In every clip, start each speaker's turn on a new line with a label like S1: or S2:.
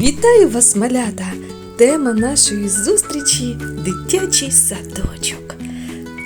S1: Вітаю вас, малята! Тема нашої зустрічі дитячий садочок.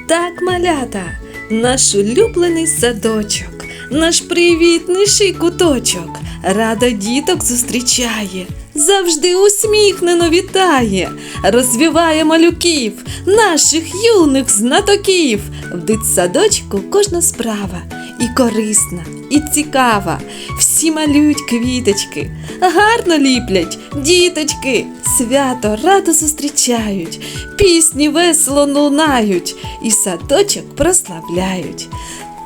S1: Так, малята, наш улюблений садочок, наш привітніший куточок, рада діток зустрічає, завжди усміхнено вітає, розвиває малюків, наших юних знатоків. В дитсадочку кожна справа і корисна, і цікава. Всі малюють квіточки, гарно ліплять діточки, свято радо зустрічають, пісні весело лунають і садочок прославляють.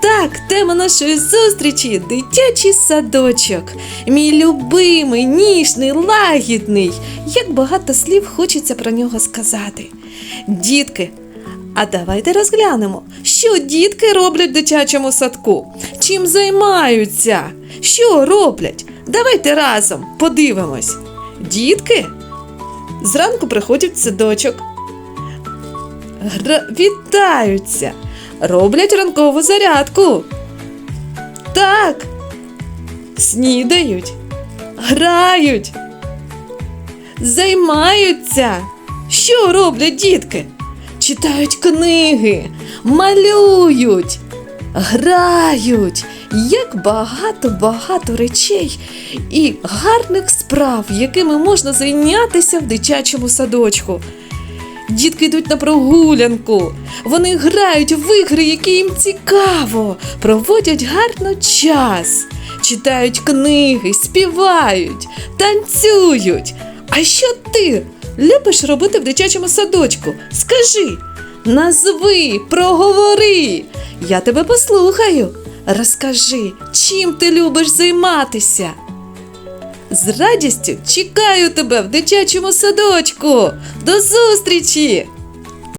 S1: Так, тема нашої зустрічі дитячий садочок. Мій любимий, ніжний, лагідний. Як багато слів хочеться про нього сказати. Дітки, а давайте розглянемо, що дітки роблять в дитячому садку, чим займаються, що роблять. Давайте разом подивимось. Дітки зранку приходять в садочок, гра... вітаються, роблять ранкову зарядку. Так, снідають, грають, займаються. Що роблять дітки? Читають книги, малюють, грають. Як багато-багато речей і гарних справ, якими можна зайнятися в дитячому садочку. Дітки йдуть на прогулянку, вони грають в ігри, які їм цікаво, проводять гарно час, читають книги, співають, танцюють. А що ти любиш робити в дитячому садочку? Скажи, назви, проговори. Я тебе послухаю. Розкажи, чим ти любиш займатися? З радістю чекаю тебе в дитячому садочку. До зустрічі!